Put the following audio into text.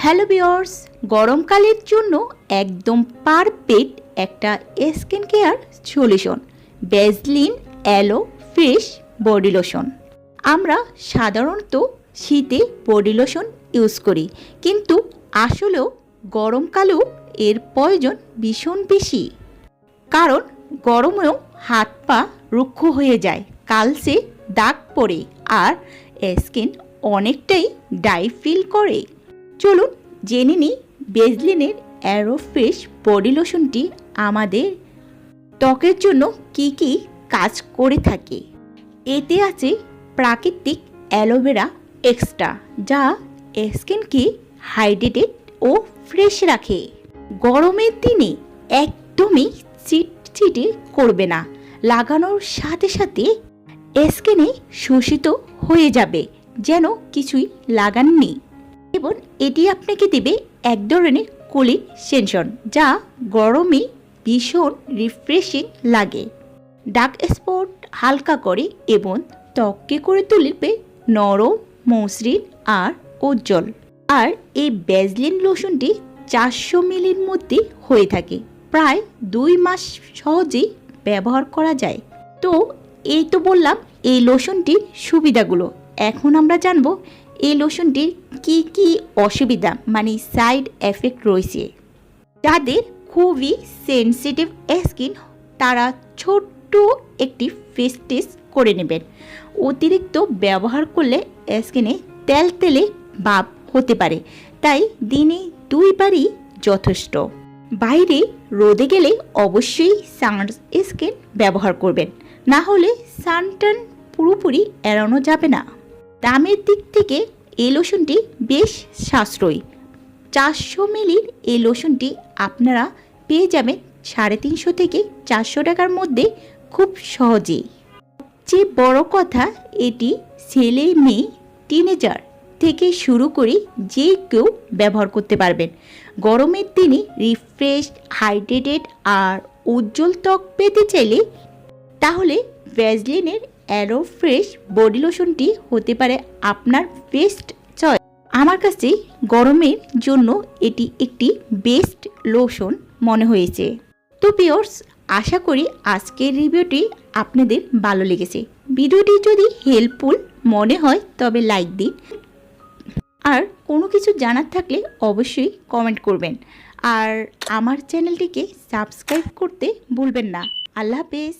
Hello বিয়র্স গরমকালের জন্য একদম পারফেক্ট একটা skin care solution Vaseline aloe, fresh body lotion. আমরা সাধারণত শীতে বডি লোশন ইউজ করি, কিন্তু আসলেও গরমকালেও এর প্রয়োজন ভীষণ বেশি। কারণ গরমেও হাত পা রুক্ষ হয়ে যায় কালসে দাগ পড়ে আর স্কিন অনেকটাই ডাই ফিল করে। চলুন জেনে নিই বেজলিনের অ্যারোফ্রেশ বডি লোশনটি আমাদের ত্বকের জন্য কি কি কাজ করে থাকে। এতে আছে প্রাকৃতিক অ্যালোভেরা এক্সট্রা, যা স্কিনকে হাইড্রেটেড ও ফ্রেশ রাখে। গরমের দিনে একদমই চিটচিটে করবে না, লাগানোর সাথে সাথে স্কিনে শোষিত হয়ে যাবে, যেন কিছুই লাগাননি। এটি আপনাকে দেবে এক ধরনের কুলিং সেনশন, যা গরমে ভীষণ রিফ্রেশিং লাগে। ডার্ক স্পট হালকা করে এবং ত্বককে করে তুলবে নরম, মসৃণ আর উজ্জ্বল। আর এই ব্যাজলিন লোশনটি চারশো মিলির মধ্যে হয়ে থাকে। প্রায় দুই মাস সহজেই ব্যবহার করা যায়। তো, এই তো বললাম, এই লোশনটির সুবিধাগুলো। এখন আমরা জানব এই লোশনটির কি কি অসুবিধা মানে সাইড এফেক্ট রয়েছে? যাদের খুবই সেন্সিটিভ স্কিন তারা ছোট্ট একটি ফেস টেস্ট করে নেবেন। অতিরিক্ত ব্যবহার করলে স্কিনে তেল তেলে ভাব হতে পারে, তাই দিনে দুইবারই যথেষ্ট। বাইরে রোদে গেলে অবশ্যই সানস্ক্রিন ব্যবহার করবেন। না হলে সানটান পুরোপুরি এড়ানো যাবে না। দামের দিক থেকে এই লোশনটি বেশ সাশ্রয়ী। চারশো মিলির এই লোশনটি আপনারা পেয়ে যাবেন সাড়ে তিনশো থেকে চারশো টাকার মধ্যে খুব সহজেই। যে বড় কথা এটি ছেলে মেয়ে টিনেজার থেকে শুরু করে যে কেউ ব্যবহার করতে পারবেন। গরমের দিনে রিফ্রেশ হাইড্রেটেড আর উজ্জ্বল ত্বক পেতে চাইলে তাহলে ভ্যাজলিনের অ্যারো ফ্রেশ বডি লোশনটি হতে পারে আপনার বেস্ট চয়েস। আমার কাছে গরমের জন্য এটি একটি বেস্ট লোশন মনে হয়েছে। তো পিওর্স আশা করি আজকের রিভিউটি আপনাদের ভালো লেগেছে। ভিডিওটি যদি হেল্পফুল মনে হয়, তবে লাইক দিন। আর কোনো কিছু জানার থাকলে অবশ্যই কমেন্ট করবেন। আর আমার চ্যানেলটিকে সাবস্ক্রাইব করতে ভুলবেন না। আল্লাহ হাফেজ।